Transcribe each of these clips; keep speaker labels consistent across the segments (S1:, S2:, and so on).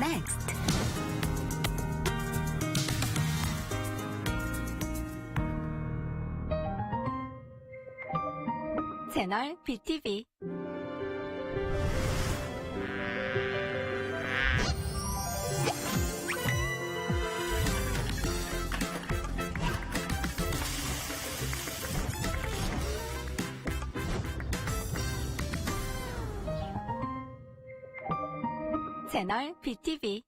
S1: next? 채널 BTV 채널 BTV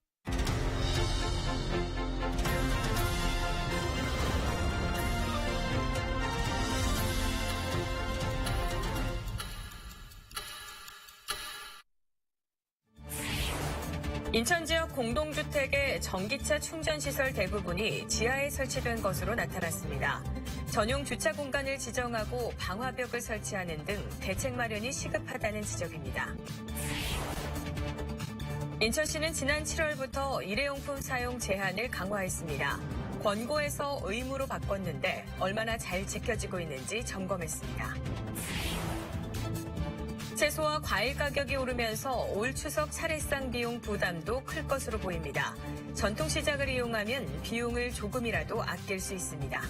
S2: 인천 지역 공동주택의 전기차 충전시설 대부분이 지하에 설치된 것으로 나타났습니다. 전용 주차 공간을 지정하고 방화벽을 설치하는 등 대책 마련이 시급하다는 지적입니다. 인천시는 지난 7월부터 일회용품 사용 제한을 강화했습니다. 권고에서 의무로 바꿨는데 얼마나 잘 지켜지고 있는지 점검했습니다. 채소와 과일 가격이 오르면서 올 추석 차례상 비용 부담도 클 것으로 보입니다. 전통시장을 이용하면 비용을 조금이라도 아낄 수 있습니다.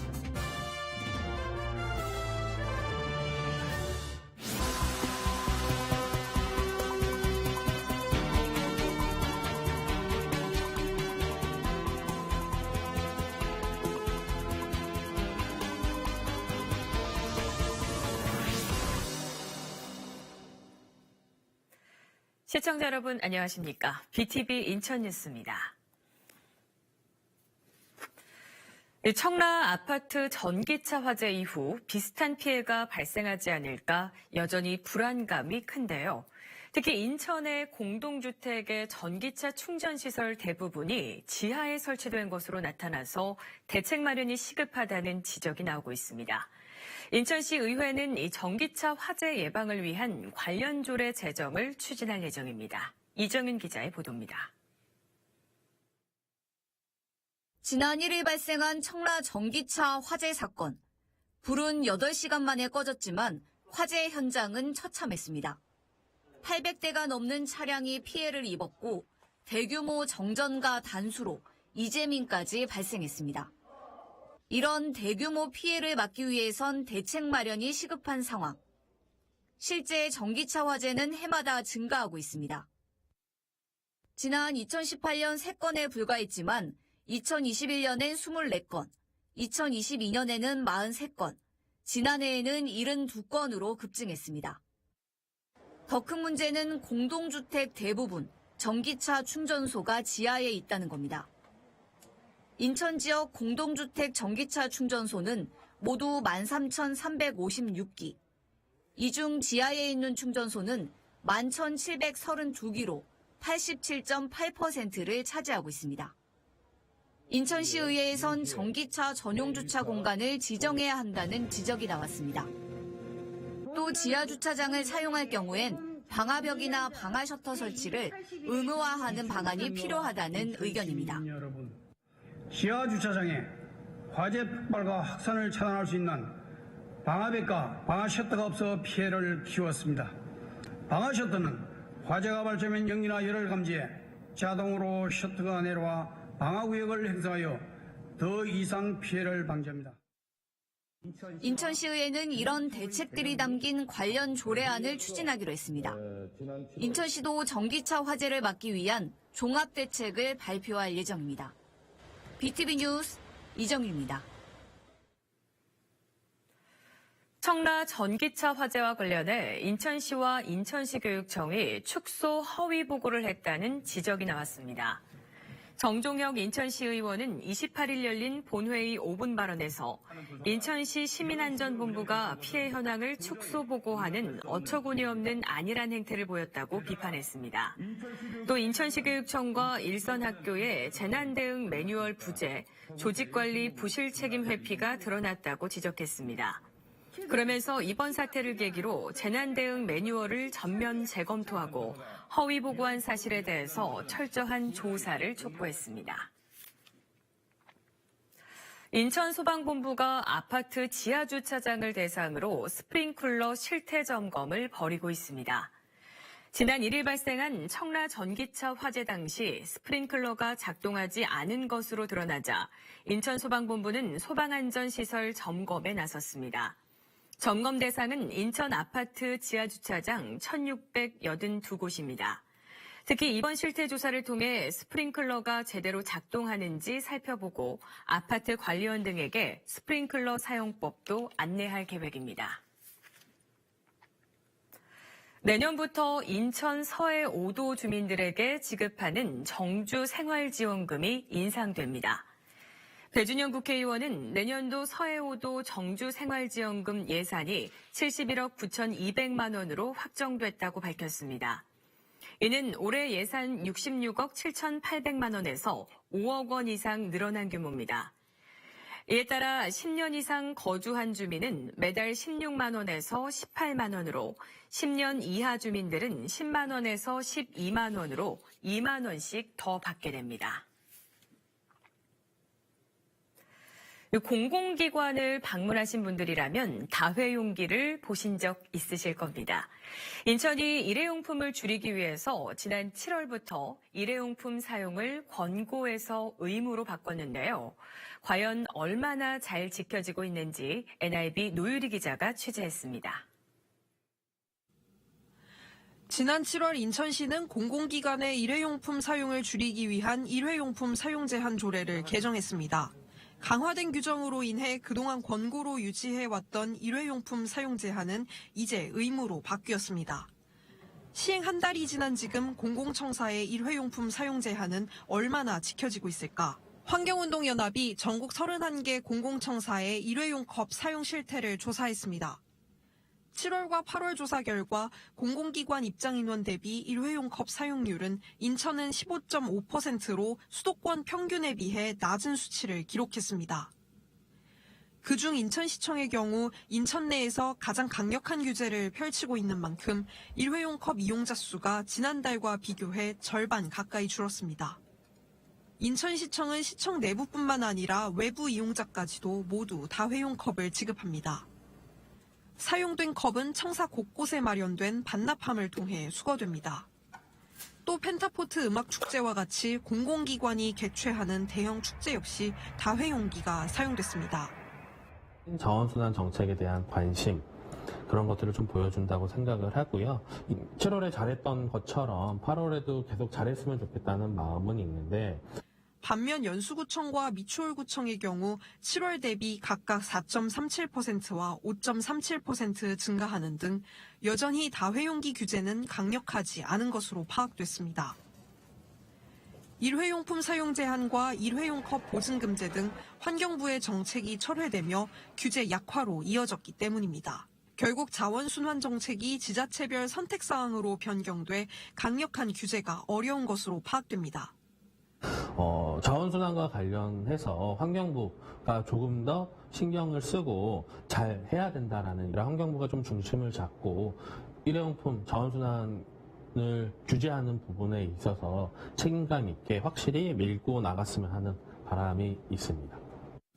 S2: 시청자 여러분 안녕하십니까? BTV 인천 뉴스입니다. 청라 아파트 전기차 화재 이후 비슷한 피해가 발생하지 않을까 여전히 불안감이 큰데요. 특히 인천의 공동주택의 전기차 충전시설 대부분이 지하에 설치된 것으로 나타나서 대책 마련이 시급하다는 지적이 나오고 있습니다. 인천시 의회는 이 전기차 화재 예방을 위한 관련 조례 제정을 추진할 예정입니다. 이정윤 기자의 보도입니다.
S3: 지난 1일 발생한 청라 전기차 화재 사건. 불은 8시간 만에 꺼졌지만 화재 현장은 처참했습니다. 800대가 넘는 차량이 피해를 입었고 대규모 정전과 단수로 이재민까지 발생했습니다. 이런 대규모 피해를 막기 위해선 대책 마련이 시급한 상황. 실제 전기차 화재는 해마다 증가하고 있습니다. 지난 2018년 3건에 불과했지만 2021년엔 24건, 2022년에는 43건, 지난해에는 72건으로 급증했습니다. 더 큰 문제는 공동주택 대부분 전기차 충전소가 지하에 있다는 겁니다. 인천 지역 공동주택 전기차 충전소는 모두 13,356기. 이 중 지하에 있는 충전소는 11,732기로 87.8%를 차지하고 있습니다. 인천시의회에선 전기차 전용 주차 공간을 지정해야 한다는 지적이 나왔습니다. 또 지하 주차장을 사용할 경우엔 방화벽이나 방화 셔터 설치를 의무화하는 방안이 필요하다는 의견입니다.
S4: 지하 주차장에 화재 폭발과 확산을 차단할 수 있는 방화벽과 방화 셔터가 없어 피해를 키웠습니다. 방화 셔터는 화재가 발생한 연기나 열을 감지해 자동으로 셔터가 내려와 방화 구역을 행사하여 더 이상 피해를 방지합니다.
S3: 인천시의회는 이런 대책들이 담긴 관련 조례안을 추진하기로 했습니다. 인천시도 전기차 화재를 막기 위한 종합대책을 발표할 예정입니다. BTV 뉴스 이정입니다.
S2: 청라 전기차 화재와 관련해 인천시와 인천시 교육청이 축소 허위 보고를 했다는 지적이 나왔습니다. 정종혁 인천시 의원은 28일 열린 본회의 5분 발언에서 인천시 시민안전본부가 피해 현황을 축소 보고하는 어처구니 없는 안일한 행태를 보였다고 비판했습니다. 또 인천시 교육청과 일선학교의 재난 대응 매뉴얼 부재, 조직관리 부실 책임 회피가 드러났다고 지적했습니다. 그러면서 이번 사태를 계기로 재난 대응 매뉴얼을 전면 재검토하고 허위 보고한 사실에 대해서 철저한 조사를 촉구했습니다. 인천소방본부가 아파트 지하주차장을 대상으로 스프링클러 실태 점검을 벌이고 있습니다. 지난 1일 발생한 청라 전기차 화재 당시 스프링클러가 작동하지 않은 것으로 드러나자 인천소방본부는 소방안전시설 점검에 나섰습니다. 점검 대상은 인천 아파트 지하주차장 1682곳입니다. 특히 이번 실태 조사를 통해 스프링클러가 제대로 작동하는지 살펴보고 아파트 관리원 등에게 스프링클러 사용법도 안내할 계획입니다. 내년부터 인천 서해 5도 주민들에게 지급하는 정주 생활지원금이 인상됩니다. 배준영 국회의원은 내년도 서해 5도 정주 생활지원금 예산이 71억 9,200만 원으로 확정됐다고 밝혔습니다. 이는 올해 예산 66억 7,800만 원에서 5억 원 이상 늘어난 규모입니다. 이에 따라 10년 이상 거주한 주민은 매달 16만 원에서 18만 원으로 10년 이하 주민들은 10만 원에서 12만 원으로 2만 원씩 더 받게 됩니다. 공공기관을 방문하신 분들이라면 다회용기를 보신 적 있으실 겁니다. 인천이 일회용품을 줄이기 위해서 지난 7월부터 일회용품 사용을 권고에서 의무로 바꿨는데요. 과연 얼마나 잘 지켜지고 있는지 NIB 노유리 기자가 취재했습니다.
S5: 지난 7월 인천시는 공공기관의 일회용품 사용을 줄이기 위한 일회용품 사용 제한 조례를 개정했습니다. 강화된 규정으로 인해 그동안 권고로 유지해왔던 일회용품 사용 제한은 이제 의무로 바뀌었습니다. 시행 한 달이 지난 지금 공공청사의 일회용품 사용 제한은 얼마나 지켜지고 있을까? 환경운동연합이 전국 31개 공공청사의 일회용 컵 사용 실태를 조사했습니다. 7월과 8월 조사 결과 공공기관 입장 인원 대비 일회용 컵 사용률은 인천은 15.5%로 수도권 평균에 비해 낮은 수치를 기록했습니다. 그중 인천시청의 경우 인천 내에서 가장 강력한 규제를 펼치고 있는 만큼 일회용 컵 이용자 수가 지난달과 비교해 절반 가까이 줄었습니다. 인천시청은 시청 내부뿐만 아니라 외부 이용자까지도 모두 다회용 컵을 지급합니다. 사용된 컵은 청사 곳곳에 마련된 반납함을 통해 수거됩니다. 또 펜타포트 음악 축제와 같이 공공기관이 개최하는 대형 축제 역시 다회용기가 사용됐습니다.
S6: 자원순환 정책에 대한 관심 그런 것들을 좀 보여준다고 생각을 하고요. 7월에 잘했던 것처럼 8월에도 계속 잘했으면 좋겠다는 마음은 있는데
S5: 반면 연수구청과 미추홀구청의 경우 7월 대비 각각 4.37%와 5.37% 증가하는 등 여전히 다회용기 규제는 강력하지 않은 것으로 파악됐습니다. 일회용품 사용 제한과 일회용 컵 보증 금제 등 환경부의 정책이 철회되며 규제 약화로 이어졌기 때문입니다. 결국 자원순환 정책이 지자체별 선택사항으로 변경돼 강력한 규제가 어려운 것으로 파악됩니다.
S6: 어, 자원순환과 관련해서 환경부가 조금 더 신경을 쓰고 잘 해야 된다라는 환경부가 좀 중심을 잡고 일회용품 자원순환 을 규제하는 부분에 있어서 책임감 있게 확실히 밀고 나갔으면 하는 바람이 있습니다.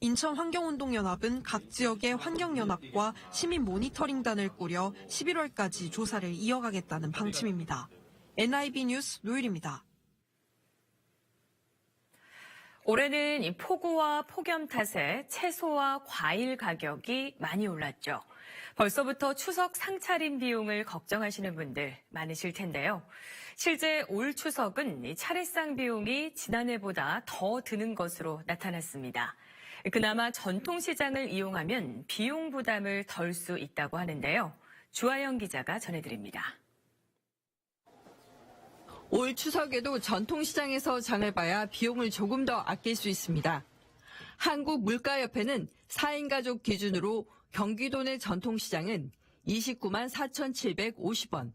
S5: 인천환경운동연합은 각 지역의 환경연합과 시민 모니터링단을 꾸려 11월까지 조사를 이어가겠다는 방침입니다. NIB 뉴스 노율입니다.
S2: 올해는 이 폭우와 폭염 탓에 채소와 과일 가격이 많이 올랐죠. 벌써부터 추석 상차림 비용을 걱정하시는 분들 많으실 텐데요. 실제 올 추석은 이 차례상 비용이 지난해보다 더 드는 것으로 나타났습니다. 그나마 전통시장을 이용하면 비용 부담을 덜 수 있다고 하는데요. 주하영 기자가 전해드립니다.
S7: 올 추석에도 전통시장에서 장을 봐야 비용을 조금 더 아낄 수 있습니다. 한국물가협회는 4인 가족 기준으로 경기도 내 전통시장은 29만 4,750원,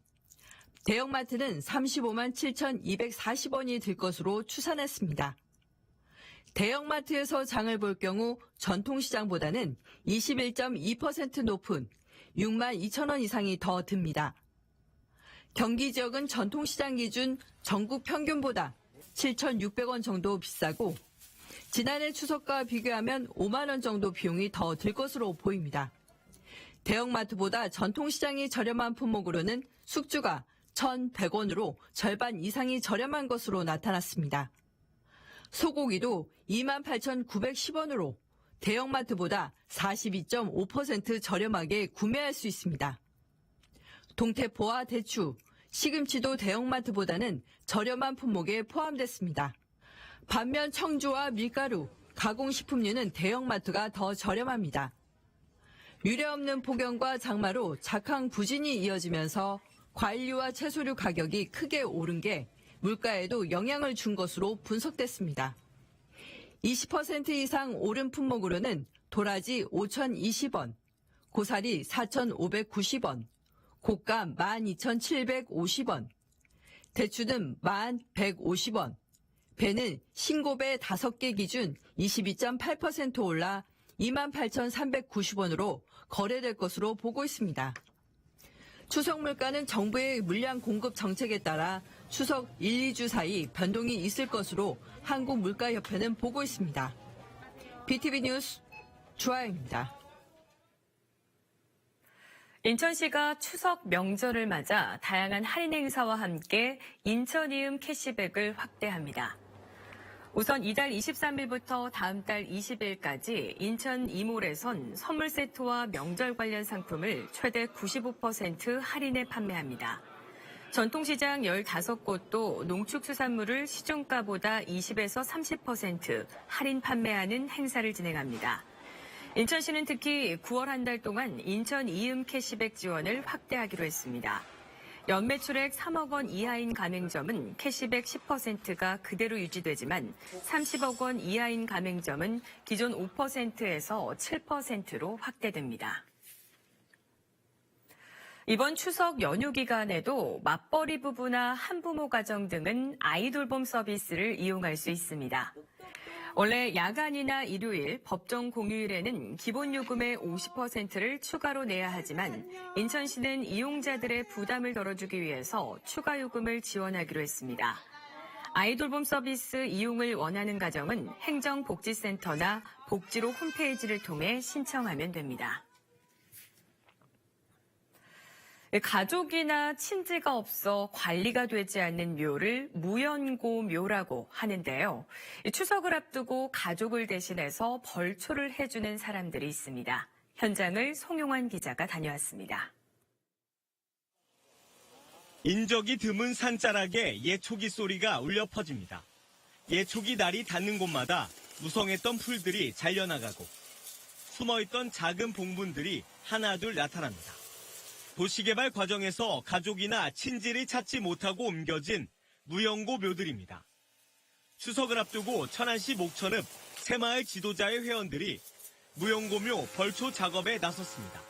S7: 대형마트는 35만 7,240원이 들 것으로 추산했습니다. 대형마트에서 장을 볼 경우 전통시장보다는 21.2% 높은 6만 2천 원 이상이 더 듭니다. 경기 지역은 전통시장 기준 전국 평균보다 7,600원 정도 비싸고 지난해 추석과 비교하면 5만 원 정도 비용이 더 들 것으로 보입니다. 대형마트보다 전통시장이 저렴한 품목으로는 숙주가 1,100원으로 절반 이상이 저렴한 것으로 나타났습니다. 소고기도 28,910원으로 대형마트보다 42.5% 저렴하게 구매할 수 있습니다. 동태포와 대추, 시금치도 대형마트보다는 저렴한 품목에 포함됐습니다. 반면 청주와 밀가루, 가공식품류는 대형마트가 더 저렴합니다. 유례 없는 폭염과 장마로 작황 부진이 이어지면서 과일류와 채소류 가격이 크게 오른 게 물가에도 영향을 준 것으로 분석됐습니다. 20% 이상 오른 품목으로는 도라지 5,020원, 고사리 4,590원, 곶감 12,750원, 대추는 1,150원, 배는 신고배 5개 기준 22.8% 올라 28,390원으로 거래될 것으로 보고 있습니다. 추석 물가는 정부의 물량 공급 정책에 따라 추석 1, 2주 사이 변동이 있을 것으로 한국물가협회는 보고 있습니다. BTV 뉴스 주아영입니다.
S2: 인천시가 추석 명절을 맞아 다양한 할인 행사와 함께 인천이음 캐시백을 확대합니다. 우선 이달 23일부터 다음 달 20일까지 인천 이몰에선 선물 세트와 명절 관련 상품을 최대 95% 할인해 판매합니다. 전통시장 15곳도 농축수산물을 시중가보다 20에서 30% 할인 판매하는 행사를 진행합니다. 인천시는 특히 9월 한 달 동안 인천 이음 캐시백 지원을 확대하기로 했습니다. 연매출액 3억 원 이하인 가맹점은 캐시백 10%가 그대로 유지되지만 30억 원 이하인 가맹점은 기존 5%에서 7%로 확대됩니다. 이번 추석 연휴 기간에도 맞벌이 부부나 한부모 가정 등은 아이돌봄 서비스를 이용할 수 있습니다. 원래 야간이나 일요일, 법정 공휴일에는 기본 요금의 50%를 추가로 내야 하지만 인천시는 이용자들의 부담을 덜어주기 위해서 추가 요금을 지원하기로 했습니다. 아이돌봄 서비스 이용을 원하는 가정은 행정복지센터나 복지로 홈페이지를 통해 신청하면 됩니다. 가족이나 친지가 없어 관리가 되지 않는 묘를 무연고 묘라고 하는데요. 추석을 앞두고 가족을 대신해서 벌초를 해주는 사람들이 있습니다. 현장을 송용환 기자가 다녀왔습니다.
S8: 인적이 드문 산자락에 예초기 소리가 울려 퍼집니다. 예초기 날이 닿는 곳마다 무성했던 풀들이 잘려나가고 숨어있던 작은 봉분들이 하나둘 나타납니다. 도시개발 과정에서 가족이나 친지를 찾지 못하고 옮겨진 무연고 묘들입니다. 추석을 앞두고 천안시 목천읍 새마을 지도자의 회원들이 무연고묘 벌초 작업에 나섰습니다.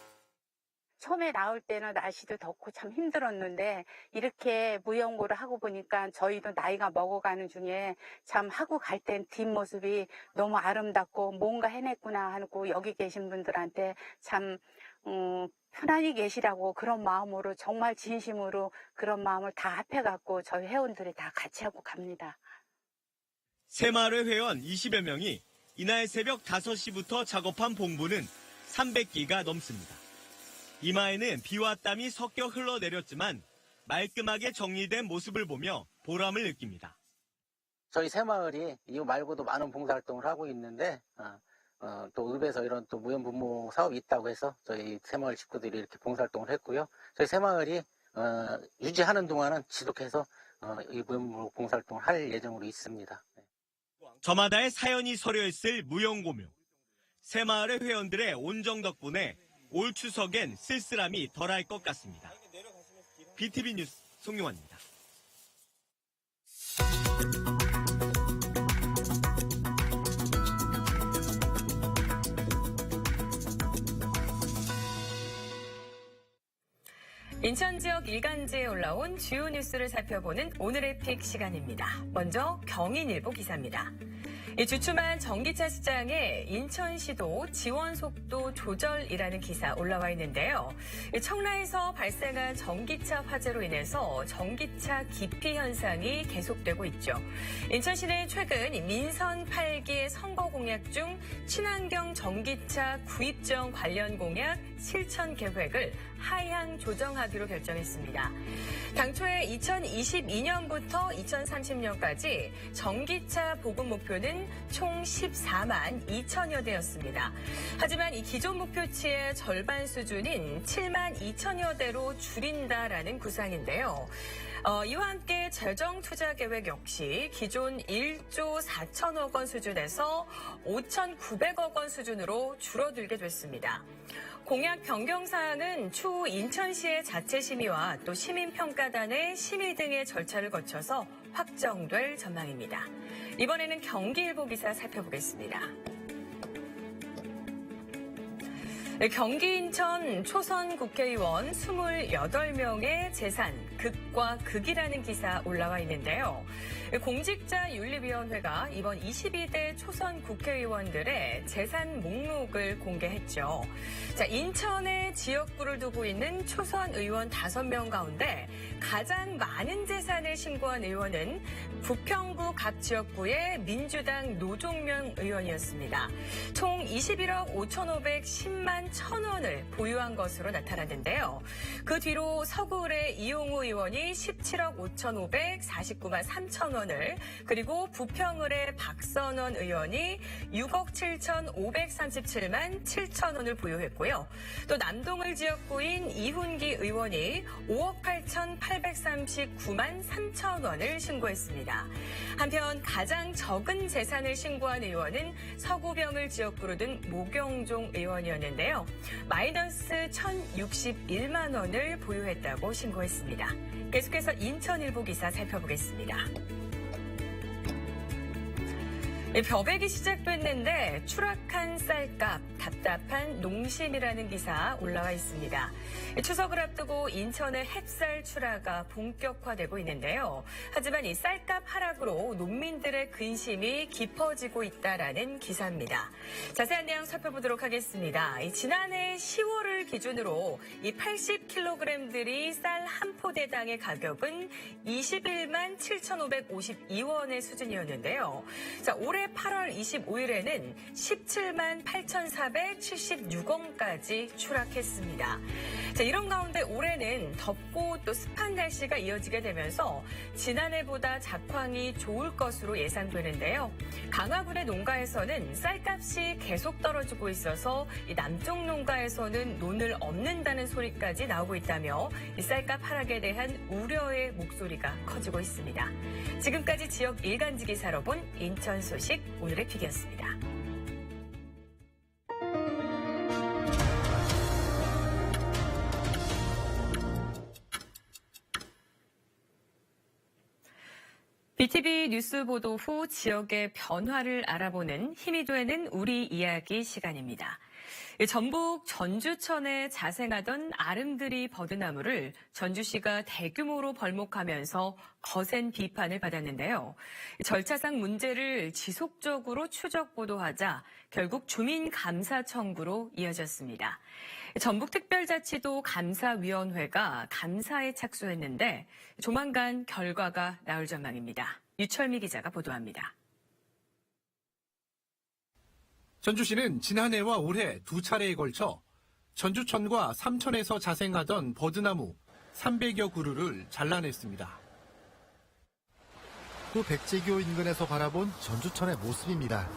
S9: 처음에 나올 때는 날씨도 덥고 참 힘들었는데 이렇게 무연고를 하고 보니까 저희도 나이가 먹어가는 중에 참 하고 갈 땐 뒷모습이 너무 아름답고 뭔가 해냈구나 하고 여기 계신 분들한테 참 음, 편안히 계시라고 그런 마음으로 정말 진심으로 그런 마음을 다 합해갖고 저희 회원들이 다 같이 하고 갑니다.
S8: 새마을회 회원 20여 명이 이날 새벽 5시부터 작업한 봉부는 300기가 넘습니다. 이마에는 비와 땀이 섞여 흘러내렸지만 말끔하게 정리된 모습을 보며 보람을 느낍니다.
S10: 저희 새마을이 이거 말고도 많은 봉사활동을 하고 있는데 어, 어, 또 읍에서 이런 또 무연분모 사업이 있다고 해서 저희 새마을 식구들이 이렇게 봉사활동을 했고요. 저희 새마을이 어, 유지하는 동안은 지속해서 어, 이 무연분모 봉사활동을 할 예정으로 있습니다.
S8: 저마다의 사연이 서려 있을 무용고묘. 새마을의 회원들의 온정 덕분에 올 추석엔 쓸쓸함이 덜할 것 같습니다. BTV 뉴스 송용환입니다.
S2: 인천 지역 일간지에 올라온 주요 뉴스를 살펴보는 오늘의 픽 시간입니다. 먼저 경인일보 기사입니다. 이 주춤한 전기차 시장에 인천시도 지원 속도 조절이라는 기사 올라와 있는데요. 이 청라에서 발생한 전기차 화재로 인해서 전기차 기피 현상이 계속되고 있죠. 인천시는 최근 민선 8기 선거 공약 중 친환경 전기차 구입정 관련 공약 실천 계획을 하향 조정하기로 결정했습니다. 당초에 2022년부터 2030년까지 전기차 보급 목표는 총 14만 2천여 대였습니다. 하지만 이 기존 목표치의 절반 수준인 7만 2천여 대로 줄인다라는 구상인데요. 어, 이와 함께 재정 투자 계획 역시 기존 1조 4천억 원 수준에서 5,900억 원 수준으로 줄어들게 됐습니다. 공약 변경 사항은 추후 인천시의 자체 심의와 또 시민평가단의 심의 등의 절차를 거쳐서 확정될 전망입니다. 이번에는 경기일보 기사 살펴보겠습니다. 경기 인천 초선 국회의원 28명의 재산 극과 극이라는 기사 올라와 있는데요. 공직자 윤리위원회가 이번 22대 초선 국회의원들의 재산 목록을 공개했죠. 자, 인천의 지역구를 두고 있는 초선 의원 5명 가운데 가장 많은 재산을 신고한 의원은 부평구 각 지역구의 민주당 노종명 의원이었습니다. 총 21억 5,510만 1,000원을 보유한 것으로 나타났는데요. 그 뒤로 서구의 이용우 의원이 17억 5,549만 3천 원을 그리고 부평을의 박선원 의원이 6억 7,537만 7천 원을 보유했고요. 또 남동을 지역구인 이훈기 의원이 5억 8,839만 3천 원을 신고했습니다. 한편 가장 적은 재산을 신고한 의원은 서구병을 지역구로 둔 모경종 의원이었는데요. 마이너스 1,061만 원을 보유했다고 신고했습니다. 계속해서 인천일보 기사 살펴보겠습니다. 네, 벼백이 시작됐는데 추락한 쌀값, 답답한 농심이라는 기사 올라와 있습니다. 추석을 앞두고 인천의 햅쌀 출하가 본격화되고 있는데요. 하지만 이 쌀값 하락으로 농민들의 근심이 깊어지고 있다라는 기사입니다. 자세한 내용 살펴보도록 하겠습니다. 이 지난해 10월 을 기준으로 이 80kg들이 쌀 한 포대당의 가격은 21만 7,552원의 수준이었는데요. 자, 올해 8월 25일에는 17만 8,476원까지 추락했습니다. 자, 이런 가운데 올해는 덥고 또 습한 날씨가 이어지게 되면서 지난해보다 작황이 좋을 것으로 예상되는데요. 강화군의 농가에서는 쌀값이 계속 떨어지고 있어서 이 남쪽 농가에서는 논을 없는다는 소리까지 나오고 있다며 이 쌀값 하락에 대한 우려의 목소리가 커지고 있습니다. 지금까지 지역 일간지 기사로 본 인천 소식 오늘의 픽이었습니다. BTV 뉴스 보도 후 지역의 변화를 알아보는 힘이 되는 우리 이야기 시간입니다. 전북 전주천에 자생하던 아름드리 버드나무를 전주시가 대규모로 벌목하면서 거센 비판을 받았는데요. 절차상 문제를 지속적으로 추적 보도하자 결국 주민 감사 청구로 이어졌습니다. 전북특별자치도 감사위원회가 감사에 착수했는데 조만간 결과가 나올 전망입니다. 유철미 기자가 보도합니다.
S11: 전주시는 지난해와 올해 두 차례에 걸쳐 전주천과 삼천에서 자생하던 버드나무 300여 그루를 잘라냈습니다.
S12: 또 백제교 인근에서 바라본 전주천의 모습입니다.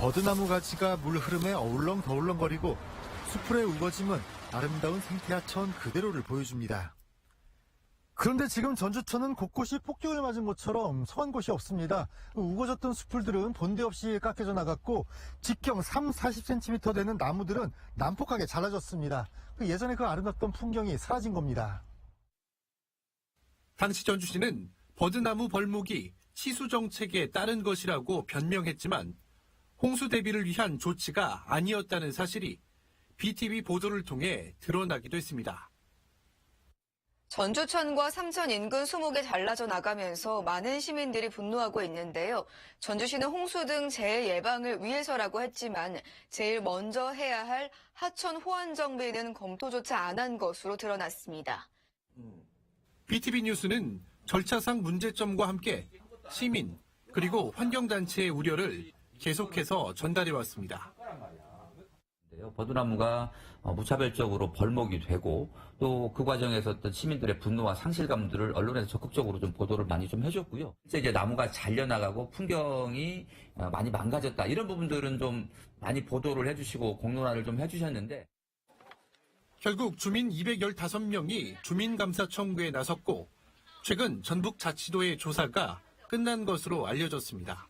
S12: 버드나무 가지가 물 흐름에 어울렁더울렁거리고 수풀의 우거짐은 아름다운 생태하천 그대로를 보여줍니다. 그런데 지금 전주천은 곳곳이 폭격을 맞은 것처럼 서한 곳이 없습니다. 우거졌던 수풀들은 본데 없이 깎여져 나갔고 직경 3, 40cm 되는 나무들은 난폭하게 잘라졌습니다. 예전에 그 아름답던 풍경이 사라진 겁니다.
S11: 당시 전주시는 버드나무 벌목이 치수 정책에 따른 것이라고 변명했지만 홍수 대비를 위한 조치가 아니었다는 사실이 BTV 보도를 통해 드러나기도 했습니다.
S13: 전주천과 삼천 인근 수목에 잘라져 나가면서 많은 시민들이 분노하고 있는데요. 전주시는 홍수 등 재해 예방을 위해서라고 했지만 제일 먼저 해야 할 하천 호안 정비는 검토조차 안 한 것으로 드러났습니다.
S11: BTV 뉴스는 절차상 문제점과 함께 시민 그리고 환경단체의 우려를 계속해서 전달해 왔습니다.
S14: 버드나무가 어, 무차별적으로 벌목이 되고 또 그 과정에서 어떤 시민들의 분노와 상실감들을 언론에서 적극적으로 좀 보도를 많이 좀 해줬고요. 실제 이제 나무가 잘려나가고 풍경이 어, 많이 망가졌다 이런 부분들은 좀 많이 보도를 해주시고 공론화를 좀 해주셨는데
S11: 결국 주민 215명이 주민감사 청구에 나섰고 최근 전북 자치도의 조사가 끝난 것으로 알려졌습니다.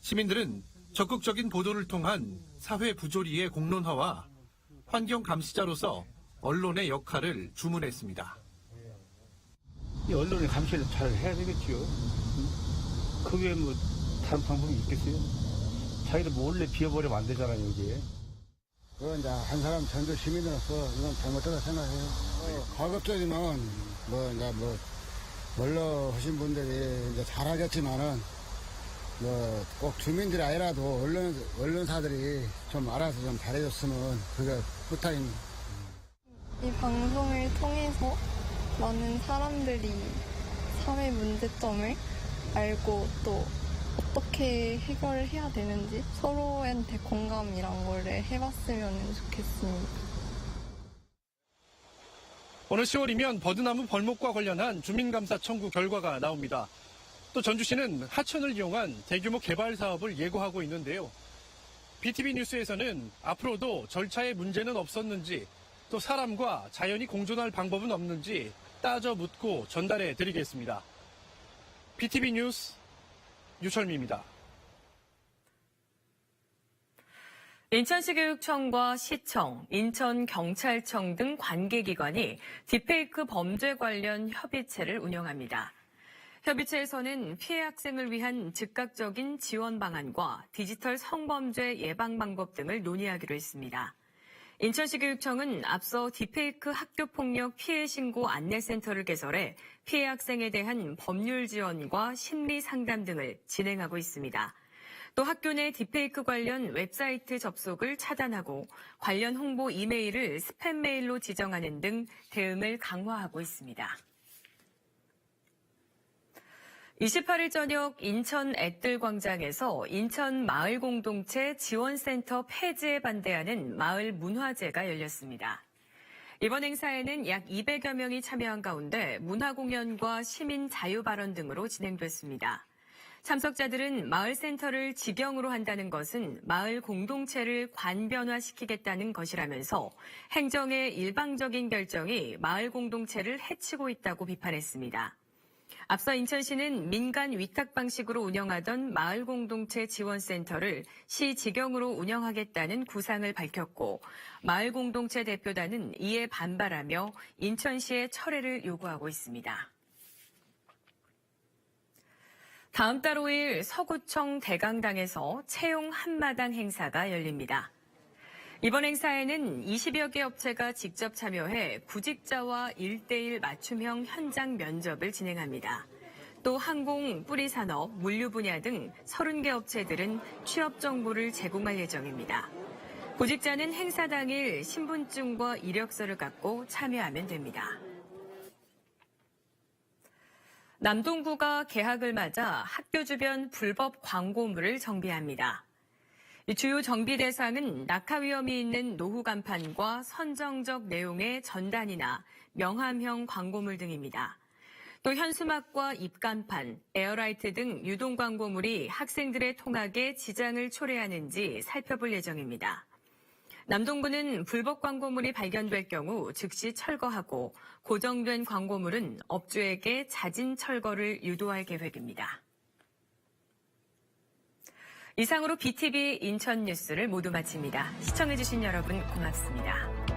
S11: 시민들은 적극적인 보도를 통한 사회 부조리의 공론화와 환경 감시자로서 언론의 역할을 주문했습니다.
S15: 이 언론의 감시를 잘 해야 되겠지요. 그 외에 뭐 다른 방법이 있겠어요? 자기들 몰래 비워버리면 안 되잖아요, 이게.
S16: 그건 이제 한 사람 전주 시민으로서 이건 잘못되다 생각해요. 어, 가급적이면 뭐 이제 뭐 멀러 하신 분들이 이제 잘하겠지만은 뭐 꼭 주민들이 아니라도 언론 언론사들이 좀 알아서 좀 잘해줬으면 그게 부탁입니다.
S17: 이 방송을 통해서 많은 사람들이 사회 문제점을 알고 또 어떻게 해결을 해야 되는지 서로한테 공감이란 거를 해봤으면 좋겠습니다.
S11: 오늘 10월이면 버드나무 벌목과 관련한 주민감사 청구 결과가 나옵니다. 또 전주시는 하천을 이용한 대규모 개발 사업을 예고하고 있는데요. BTV 뉴스에서는 앞으로도 절차에 문제는 없었는지 또 사람과 자연이 공존할 방법은 없는지 따져 묻고 전달해 드리겠습니다. BTV 뉴스 유철미입니다.
S2: 인천시 교육청과 시청, 인천경찰청 등 관계기관이 딥페이크 범죄 관련 협의체를 운영합니다. 협의체에서는 피해 학생을 위한 즉각적인 지원 방안과 디지털 성범죄 예방 방법 등을 논의하기로 했습니다. 인천시 교육청은 앞서 딥페이크 학교 폭력 피해 신고 안내센터를 개설해 피해 학생에 대한 법률 지원과 심리 상담 등을 진행하고 있습니다. 또 학교 내 딥페이크 관련 웹사이트 접속을 차단하고 관련 홍보 이메일을 스팸 메일로 지정하는 등 대응을 강화하고 있습니다. 28일 저녁 인천 앳들 광장에서 인천 마을 공동체 지원센터 폐지에 반대하는 마을 문화제가 열렸습니다. 이번 행사에는 약 200여 명이 참여한 가운데 문화 공연과 시민 자유 발언 등으로 진행됐습니다. 참석자들은 마을 센터를 직영으로 한다는 것은 마을 공동체를 관변화시키겠다는 것이라면서 행정의 일방적인 결정이 마을 공동체를 해치고 있다고 비판했습니다. 앞서 인천시는 민간 위탁 방식으로 운영하던 마을 공동체 지원센터를 시 직영으로 운영하겠다는 구상을 밝혔고 마을 공동체 대표단은 이에 반발하며 인천시의 철회를 요구하고 있습니다. 다음 달 5일 서구청 대강당에서 채용 한마당 행사가 열립니다. 이번 행사에는 20여 개 업체가 직접 참여해 구직자와 1대1 맞춤형 현장 면접을 진행합니다. 또 항공, 뿌리산업, 물류 분야 등 30개 업체들은 취업 정보를 제공할 예정입니다. 구직자는 행사 당일 신분증과 이력서를 갖고 참여하면 됩니다. 남동구가 개학을 맞아 학교 주변 불법 광고물을 정비합니다. 주요 정비 대상은 낙하 위험이 있는 노후 간판과 선정적 내용의 전단이나 명함형 광고물 등입니다. 또 현수막과 입간판, 에어라이트 등 유동 광고물이 학생들의 통학에 지장을 초래하는지 살펴볼 예정입니다. 남동구는 불법 광고물이 발견될 경우 즉시 철거하고 고정된 광고물은 업주에게 자진 철거를 유도할 계획입니다. 이상으로 BTV 인천 뉴스를 모두 마칩니다. 시청해주신 여러분 고맙습니다.